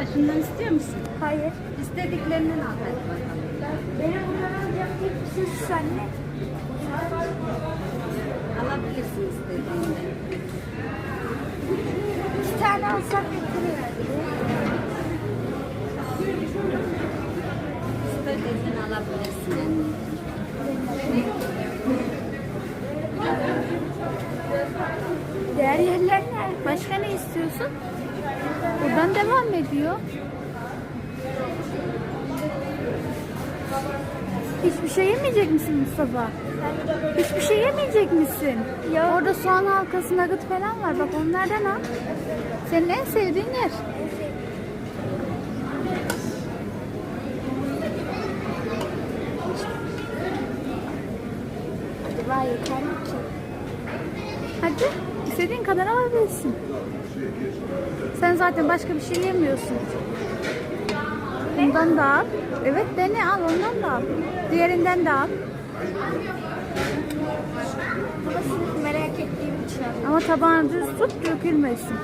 Mustafa şundan istiyor musun? Hayır. İstediklerinden al hadi bakalım. Benim bundan alacağım tek bir şey şu anne. Alabilirsin istediğinden. İki tane alsam yetirir. İstediğinden alabilirsin. Diğer yerler ne? Başka ne istiyorsun? Buradan devam ediyor. Hiçbir şey yemeyecek misin Mustafa? Hiçbir şey yemeyecek misin? Ya orada soğan halkası nugget falan var. Bak onlardan al. Senin en sevdiğin yer. Hadi istediğin kadar alabilirsin. Sen zaten başka bir şey yemiyorsun. Bundan da al. Evet dene al ondan da al. Diğerinden de al. Sırf merak ettiğim için. Ama tabağını düz tut dökülmesin.